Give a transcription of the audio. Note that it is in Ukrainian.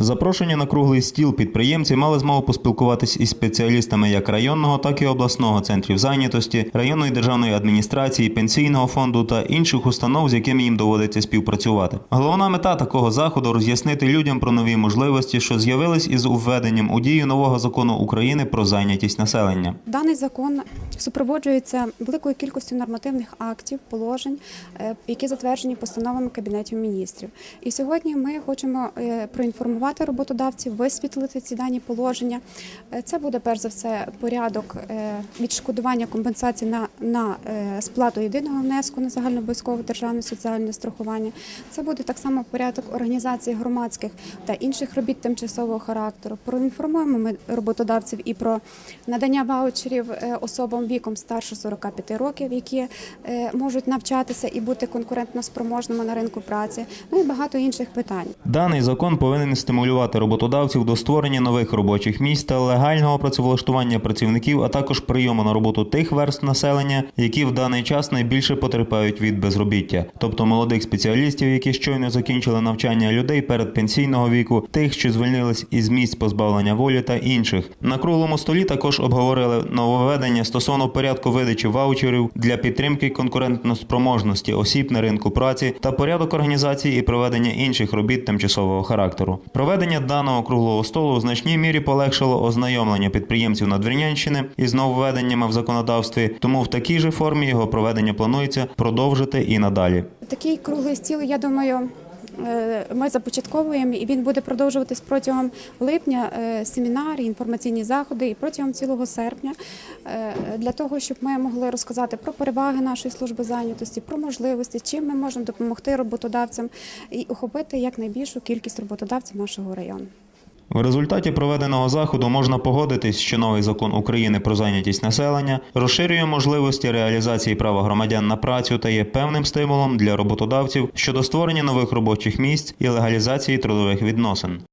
Запрошені на круглий стіл підприємці мали змогу поспілкуватись із спеціалістами як районного, так і обласного центрів зайнятості, районної державної адміністрації, пенсійного фонду та інших установ, з якими їм доводиться співпрацювати. Головна мета такого заходу роз'яснити людям про нові можливості, що з'явились із введенням у дію нового закону України про зайнятість населення. Даний закон супроводжується великою кількістю нормативних актів, положень, е, які затверджені постановами Кабінетів міністрів. І сьогодні ми хочемо е, проінформувати роботодавців, висвітлити ці дані положення. Е, Це буде перш за все порядок відшкодування компенсації на, на сплату єдиного внеску на загальнообов'язкове державне соціальне страхування. Це буде так само порядок організації громадських та інших робіт тимчасового характеру. Проінформуємо ми роботодавців і про надання ваучерів особам віком старше 45 років, які е, можуть навчатися і бути конкурентно спроможними на ринку праці. Ну і багато інших питань. Даний закон повинен стимулювати роботодавців до створення нових робочих місць та легального працевлаштування працівників, а також прийому на роботу тих верст населення, які в даний час найбільше потерпають від безробіття, тобто молодих спеціалістів, які щойно закінчили навчання людей перед пенсійного віку, тих, що звільнились із місць позбавлення волі та інших. На круглому столі також обговорили нововведення стосовно порядку видачі ваучерів для підтримки конкурентноспроможності осіб на ринку праці та порядок організації і проведення інших робіт тимчасового характеру. Проведення даного круглого столу у значній мірі полегшило ознайомлення підприємців Надвірнянщини із нововведеннями в законодавстві, тому в такій же формі його проведення планується продовжити і надалі. Такий круглий стіл, я думаю. Е, Ми започатковуємо і він буде продовжуватись протягом липня е, семінари, інформаційні заходи і протягом цілого серпня е, для того, щоб ми могли розказати про переваги нашої служби зайнятості, про можливості, чим ми можемо допомогти роботодавцям і охопити якнайбільшу кількість роботодавців нашого району. В результаті проведеного заходу можна погодитись, що новий закон України про зайнятість населення розширює можливості реалізації права громадян на працю та є певним стимулом для роботодавців щодо створення нових робочих місць і легалізації трудових відносин.